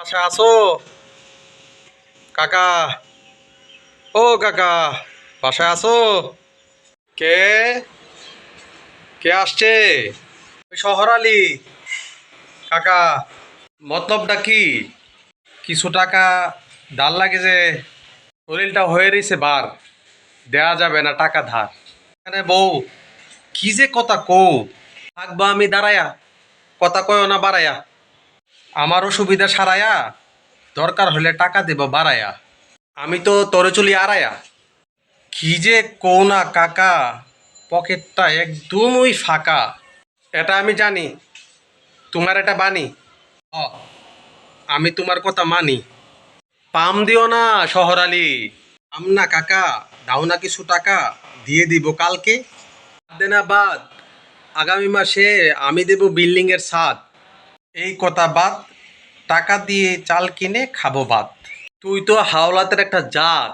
আচ্ছা আসো। কাকা। ও, কাকা, বাসায় আসো। কে? কে আসছে? শহর আলী কাকা, মতলবটা কি? কিছু টাকা ডাল লাগে যে শরীরটা হয়ে রয়েছে বার। দেয়া যাবে না টাকা ধার। এখানে বউ, কি যে কথা কও? থাকবা আমি দাঁড়ায়া। কথা কয়ও না বাড়ায়া। আমারও সুবিধা সারায়া, দরকার হলে টাকা দেব বাড়ায়া। আমি তো তরে চলি আড়ায়া কি যে কও না কাকা, পকেটটা একদমই ফাঁকা। এটা আমি জানি, তোমার এটা বানি হ, আমি তোমার কথা মানি। পাম দিও না শহর আলী পাম না কাকা, দাও না কিছু টাকা, দিয়ে দিব কালকে। না বাদ, আগামী মাসে আমি দেব বিল্ডিং এর ছাদ। এই কথা বাদ টাকা দিয়ে চাল কিনে খাব ভাত। তুই তো হাওলাতের একটা জাত।